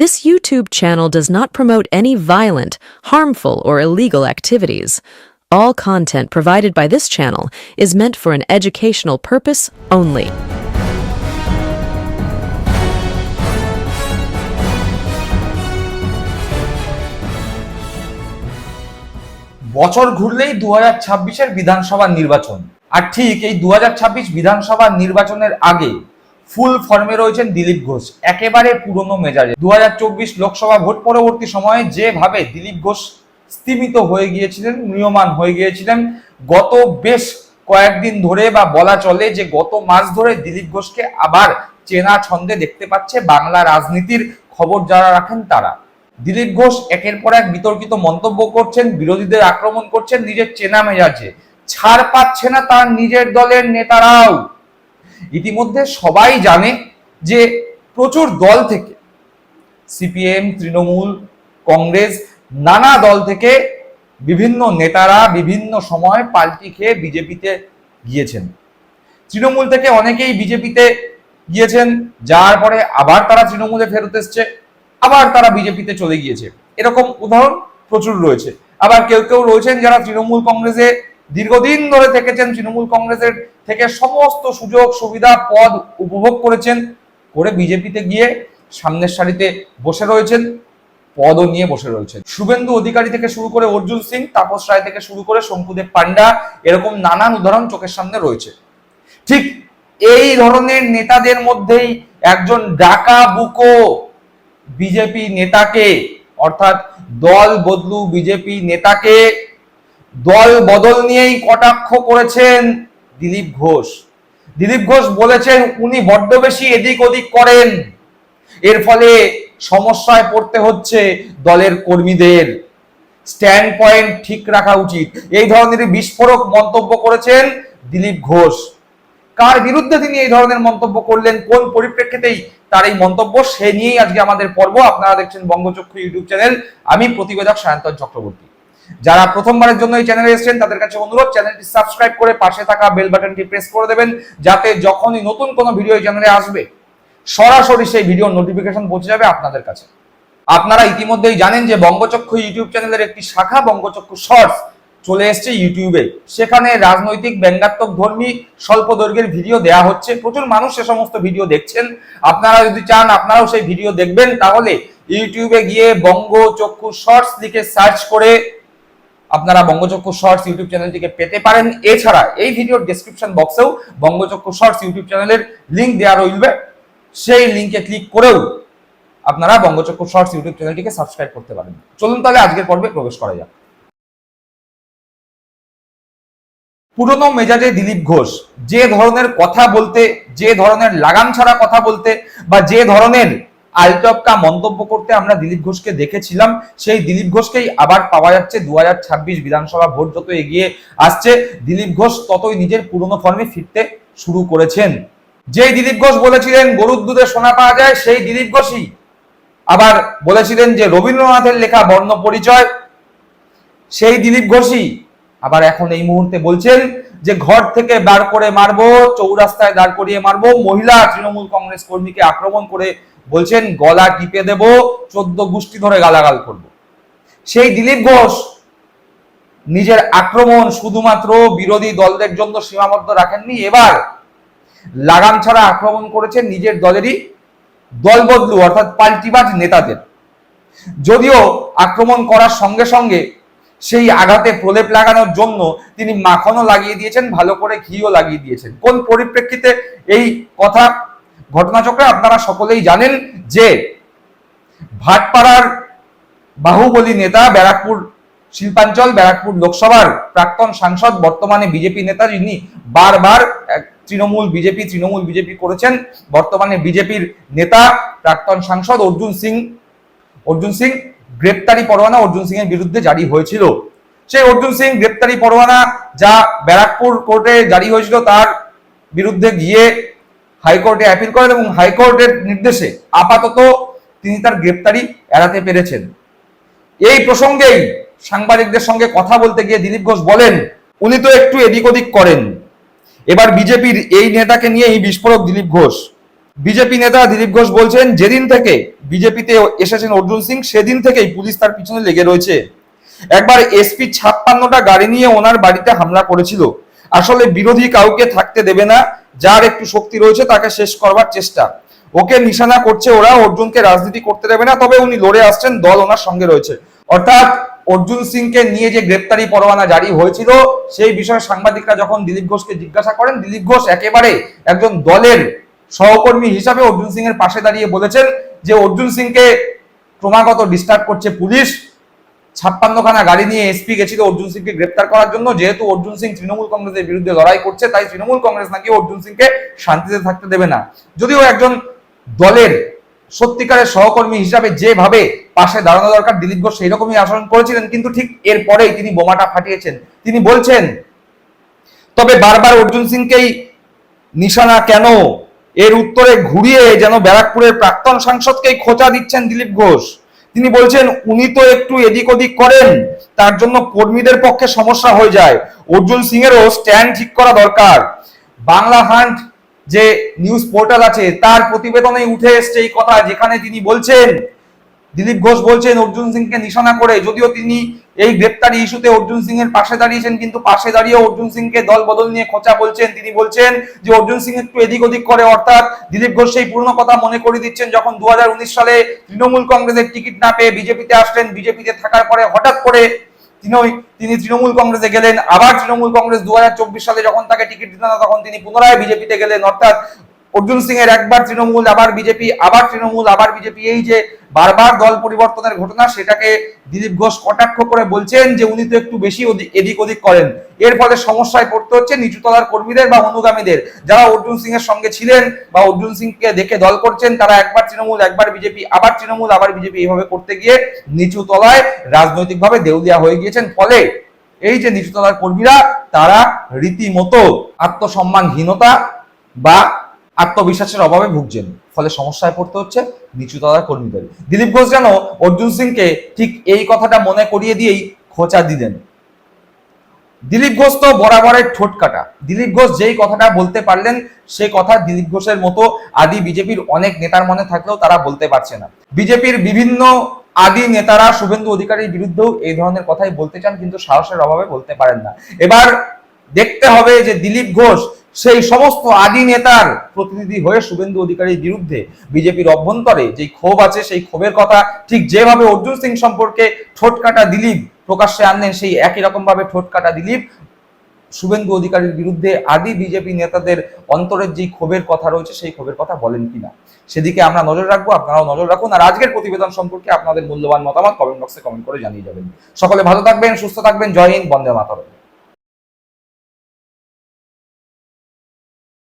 This YouTube channel does not promote any violent, harmful, or illegal activities. All content provided by this channel is meant for an educational purpose only. বছর ঘুরলেই দু হাজার ছাব্বিশের বিধানসভা নির্বাচন আর ঠিক এই দু হাজার ছাব্বিশ বিধানসভা নির্বাচনের আগে ফুল ফর্মে রয়েছেন দিলীপ ঘোষ। একেবারে পুরনো মেজাজে। দু লোকসভা ভোট পরবর্তী সময়ে যেভাবে দিলীপ ঘোষ স্তীমিত হয়ে গিয়েছিলেন নিয়মান হয়ে গিয়েছিলেন, গত বেশ কয়েকদিন ধরে বা বলা চলে যে গত মাস ধরে দিলীপ ঘোষকে আবার চেনা ছন্দে দেখতে পাচ্ছে বাংলা রাজনীতির খবর যারা রাখেন তারা। দিলীপ ঘোষ একের পর এক বিতর্কিত মন্তব্য করছেন, বিরোধীদের আক্রমণ করছেন নিজের চেনা মেজাজে। ছাড় পাচ্ছে না তার নিজের দলের নেতারাও। ইতিমধ্যে সবাই জানে যে প্রচুর দল থেকে সিপিএম, তৃণমূল, কংগ্রেস, নানা দল থেকে বিভিন্ন নেতারা বিভিন্ন সময় পাল্টি খেয়ে বিজেপিতে গিয়েছেন। তৃণমূল থেকে অনেকেই বিজেপিতে গিয়েছেন, যার পরে আবার তারা তৃণমূলে ফেরত এসছে, আবার তারা বিজেপিতে চলে গিয়েছে। এরকম উদাহরণ প্রচুর রয়েছে। আবার কেউ কেউ রয়েছেন যারা তৃণমূল কংগ্রেসে দীর্ঘদিন ধরে থেকেছেন তৃণমূল কংগ্রেসের থেকে সমস্ত সুযোগ, সুবিধা, পদ উপভোগ করেছেন, করে বিজেপিতে গিয়ে সামনের সারিতে বসে রয়েছেন, পদও নিয়ে বসে রয়েছেন। শুভেন্দু অধিকারী থেকে শুরু করে অর্জুন সিং, তাপস রায় থেকে শুরু করে শঙ্কুদেব পান্ডা এরকম নানান উদাহরণ চোখের সামনে রয়েছে। ঠিক এই ধরনের নেতাদের মধ্যেই একজন ডাকা বুকো বিজেপি নেতাকে, অর্থাৎ দল বদলু বিজেপি নেতাকে দল বদল নিয়েই কটাক্ষ করেছেন দিলীপ ঘোষ। দিলীপ ঘোষ বলেছেন, উনি বড্ড বেশি এদিক ওদিক করেন। এর ফলে সমস্যায় পড়তে হচ্ছে দলের কর্মীদের। স্ট্যান্ড পয়েন্ট ঠিক রাখা উচিত। এই ধরনের বিস্ফোরক মন্তব্য করেছেন দিলীপ ঘোষ। কার বিরুদ্ধে তিনি এই ধরনের মন্তব্য করলেন, কোন পরিপ্রেক্ষিতেই তার এই মন্তব্য, সে নিয়েই আজকে আমাদের পর্ব। আপনারা দেখছেন বঙ্গচক্ষু ইউটিউব চ্যানেল। আমি প্রতিবেদক সায়ন্তন চক্রবর্তী। যারা প্রথমবারের জন্য এই চ্যানেলে এসেছেন, তাদের কাছে অনুরোধ চ্যানেলটি সাবস্ক্রাইব করে পাশে থাকা বেল বাটনটি প্রেস করে দেবেন, যাতে যখনই নতুন কোনো ভিডিও এই চ্যানেলে আসবে, সরাসরি সেই ভিডিওর নোটিফিকেশন পৌঁছে যাবে আপনাদের কাছে। আপনারা ইতিমধ্যেই জানেন যে বঙ্গচক্ষু ইউটিউব চ্যানেলের একটি শাখা, বঙ্গচক্ষু শর্টস চলে এসছে ইউটিউবে। সেখানে রাজনৈতিক, ব্যঙ্গাত্মক ধর্মী স্বল্প দৈর্ঘ্যের ভিডিও দেয়া হচ্ছে। প্রচুর মানুষ সে সমস্ত ভিডিও দেখছেন। আপনারা যদি চান, আপনারাও সেই ভিডিও দেখবেন। তাহলে ইউটিউবে গিয়ে বঙ্গচক্ষু শর্টস লিখে সার্চ করে আপনারা বঙ্গচক্ষু শর্টস ইউটিউব চ্যানেলটিকে পেতে পারেন। এছাড়া এই ভিডিওর ডেসক্রিপশন বক্সেও বঙ্গচক্ষু শর্টস ইউটিউব চ্যানেলের লিংক দেওয়া রইবে সেই লিংকে ক্লিক করেও আপনারা বঙ্গচক্ষু শর্টস ইউটিউব চ্যানেলটিকে সাবস্ক্রাইব করতে পারেন। চলুন তাহলে আজকের পর্বে প্রবেশ করা যাক। পুরনো মেজাজে দিলীপ ঘোষ, যে ধরনের কথা বলতে, যে ধরনের লাগাম ছাড়া কথা বলতে বা যে ধরনের আলটপকা মন্তব্য করতে আমরা দিলীপ ঘোষকে দেখেছিলাম। সেই দিলীপ ঘোষকেই আবার পাওয়া যাচ্ছে দু বিধানসভা ভোট যত এগিয়ে আসছে। দিলীপ ঘোষ ততই নিজের পুরনো ফর্মে ফিরতে শুরু করেছেন। যেই দিলীপ ঘোষ বলেছিলেন গরুর দুধে সোনা পাওয়া যায়, সেই দিলীপ ঘোষই আবার বলেছিলেন যে রবীন্দ্রনাথের লেখা বর্ণ পরিচয়, সেই দিলীপ ঘোষই আবার এখন এই মুহূর্তে বলছেন যে ঘর থেকে বার করে মারবো, চৌরাস্তায় দাঁড় করিয়ে মারবো, মহিলা তৃণমূল কংগ্রেস কর্মীকে আক্রমণ করে বলছেন, গলা টিপে দেব, চোদ্দ গোষ্ঠী ধরে গালাগাল করব। সেই দিলীপ ঘোষ নিজের আক্রমণ শুধুমাত্র বিরোধী দলদের জন্য সীমাবদ্ধ রাখেননি। এবার লাগাম ছাড়া আক্রমণ করেছেন নিজের দলেরই দল বদলু, অর্থাৎ পাল্টিবাজ নেতাদের। যদিও আক্রমণ করার সঙ্গে সঙ্গে সেই আঘাতে প্রলেপ লাগানোর জন্য তিনি মাখনও লাগিয়ে দিয়েছেন, ভালো করে ঘিও লাগিয়ে দিয়েছেন। কোন পরিপ্রেক্ষিতে এই কথা ঘটনাচক্রে আপনারা সকলেই জানেন যে ভাটপাড়ার বাহুবলী নেতা ব্যারাকপুর শিল্পাঞ্চল, ব্যারাকপুর লোকসভার প্রাক্তন সাংসদ, বর্তমানে বিজেপি নেতা যিনি বারবার তৃণমূল বিজেপি তৃণমূল বিজেপি করেছেন, বর্তমানে বিজেপির নেতা, প্রাক্তন সাংসদ অর্জুন সিং অর্জুন সিং গ্রেপ্তারি পরোয়ানা অর্জুন সিং এর বিরুদ্ধে জারি হয়েছিল। সেই অর্জুন সিং গ্রেপ্তারি পরোয়ানা যা ব্যারাকপুর কোর্টে জারি হয়েছিল, তার বিরুদ্ধে গিয়ে হাইকোর্টে অ্যাপিল করেন এবং হাইকোর্টের নির্দেশে আপাতত তিনি তার গ্রেপ্তারি এড়াতে পেরেছেন। এই প্রসঙ্গেই সাংবাদিকদের সঙ্গে কথা বলতে গিয়ে দিলীপ ঘোষ বলেন, উনি তো একটু এদিক ওদিক করেন। এবার বিজেপির এই নেতাকে নিয়ে এই বিস্ফোরক দিলীপ ঘোষ। বিজেপি নেতা দিলীপ ঘোষ বলছেন, যেদিন থেকে বিজেপিতে এসেছেন অর্জুন সিং, সেদিন থেকেই পুলিশ তার পিছনে লেগে রয়েছে। একবার এসপি ছাপ্পান্নটা গাড়ি নিয়ে ওনার বাড়িতে হামলা করেছিল। আসলে বিরোধী কাউকে থাকতে দেবে না যার একটু শক্তি রয়েছে তাকে শেষ করবার চেষ্টা। ওকে নিশানা করছে ওরা, অর্জুনকে রাজনীতি করতে দেবে না, তবে উনি লড়ে আসছেন, দল ওনার সঙ্গে রয়েছে। অর্থাৎ অর্জুন সিংকে নিয়ে যে গ্রেপ্তারি পরোয়ানা জারি হয়েছিল, সেই বিষয়ে সাংবাদিকরা যখন দিলীপ ঘোষকে জিজ্ঞাসা করেন, দিলীপ ঘোষ একেবারে একজন দলের সহকর্মী হিসাবে অর্জুন সিং এর পাশে দাঁড়িয়ে বলেছেন যে, অর্জুন সিংকে ক্রমাগত ডিস্টার্ব করছে পুলিশ ছাপ্পান্নখানা গাড়ি নিয়ে এসপি গেছিল অর্জুন সিংকে গ্রেপ্তার করার জন্য। যেহেতু অর্জুন সিং তৃণমূল কংগ্রেসের বিরুদ্ধে লড়াই করছে, তাই তৃণমূল কংগ্রেস নাকি অর্জুন সিংকে শান্তিতে থাকতে দেবে না। যদিও একজন দলের সত্যিকারের সহকর্মী হিসাবে যেভাবে পাশে দাঁড়ানো দরকার, দিলীপ ঘোষ সেই রকমই আচরণ করেছিলেন, কিন্তু ঠিক এরপরেই তিনি বোমাটা ফাটিয়েছেন। তিনি বলছেন, তবে বারবার অর্জুন সিংকেই নিশানা কেন? এর উত্তরে ঘুরিয়ে যেন ব্যারাকপুরের প্রাক্তন সাংসদকেই খোঁচা দিচ্ছেন দিলীপ ঘোষ। তিনি বলছেন, উনি তো একটু এদিক ওদিক করেন, তার জন্য কর্মীদের পক্ষে সমস্যা হয়ে যায়। অর্জুন সিং এরও স্ট্যান্ড ঠিক করা দরকার। বাংলা হান্ট যে নিউজ পোর্টাল আছে, তার প্রতিবেদনে উঠে এসছে এই কথা, যেখানে তিনি বলছেন দিলীপ ঘোষ বলছেন, অর্জুন সিংকে নিশানা করে, যদিও তিনি এই গ্রেপ্তারি ইস্যুতে অর্জুন সিং এর পাশে দাঁড়িয়েছেন, কিন্তু পাশে দাঁড়িয়ে অর্জুন সিংকে দল বদল নিয়ে খোঁচা বলছেন। তিনি বলছেন যে, অর্জুন সিং একটু এদিক ওদিক করে, অর্থাৎ দিলীপ ঘোষ সেই পুরনো কথা মনে করে দিচ্ছেন, যখন দু হাজার উনিশ সালে তৃণমূল কংগ্রেসের টিকিট না পেয়ে বিজেপিতে আসলেন, বিজেপিতে থাকার পরে হঠাৎ করে তিনি তৃণমূল কংগ্রেসে গেলেন। আবার তৃণমূল কংগ্রেস দু হাজার চব্বিশ সালে যখন তাকে টিকিট দিল না, তখন তিনি পুনরায় বিজেপিতে গেলেন, অর্থাৎ অর্জুন সিং এর একবার তৃণমূল, আবার বিজেপি, আবার তৃণমূল, আবার বিজেপি। এই যে বারবার দল পরিবর্তনের ঘটনা, সেটাকে দিলীপ ঘোষ কটাক্ষ করে বলছেন যে উনি তো একটু বেশি এদিক ওদিক করেন। এর ফলে সমস্যায় পড়তে হচ্ছে নিচুতলার কর্মীদের বা অনুগামীদের। যারা অর্জুন সিং এর সঙ্গে ছিলেন বা অর্জুন সিংকে দেখে দল করছেন, তারা একবার তৃণমূল, একবার বিজেপি, আবার তৃণমূল, আবার বিজেপি এইভাবে করতে গিয়ে নিচু তলায় রাজনৈতিকভাবে দেউলিয়া হয়ে গিয়েছেন। ফলে এই যে নিচুতলার কর্মীরা, তারা রীতিমতো আত্মসম্মানহীনতা বা আত্মবিশ্বাসের অভাবে ভুগছেন। ফলে সমস্যায় পড়তে হচ্ছে নিচুতলার কর্মীদের। দিলীপ ঘোষ যেন অর্জুন সিংকে ঠিক এই কথাটা মনে করিয়ে দিয়েই খোঁচা দিলেন। দিলীপ ঘোষ তো বরাবরের ঠোঁট কাটা। দিলীপ ঘোষ যেই কথাটা বলতে পারলেন, সে কথা দিলীপ ঘোষের মতো আদি বিজেপির অনেক নেতার মনে থাকলেও তারা বলতে পারছে না। বিজেপির বিভিন্ন আদি নেতারা শুভেন্দু অধিকারীর বিরুদ্ধেও এই ধরনের কথাই বলতে চান, কিন্তু সাহসের অভাবে বলতে পারেন না। এবার দেখতে হবে যে দিলীপ ঘোষ সেই সমস্ত আদি নেতার প্রতিনিধি হয়ে শুভেন্দু অধিকারীর বিরুদ্ধে বিজেপির অভ্যন্তরে যে ক্ষোভ আছে, সেই ক্ষোভের কথা ঠিক যেভাবে অর্জুন সিং সম্পর্কে ঠোঁট কাটা দিলীপ প্রকাশ্যে আনলেন, সেই একই রকম ভাবে ঠোঁট কাটা দিলীপ শুভেন্দু অধিকারীর বিরুদ্ধে আদি বিজেপি নেতাদের অন্তরের যে ক্ষোভের কথা রয়েছে, সেই ক্ষোভের কথা বলেন কিনা। সেদিকে আমরা নজর রাখব, আপনারাও নজর রাখুন। আর আজকের প্রতিবেদন সম্পর্কে আপনাদের মূল্যবান মতামত কমেন্ট বক্সে কমেন্ট করে জানিয়ে যাবেন। সকলে ভালো থাকবেন, সুস্থ থাকবেন। জয় হিন্দ, বন্দে মাতরম।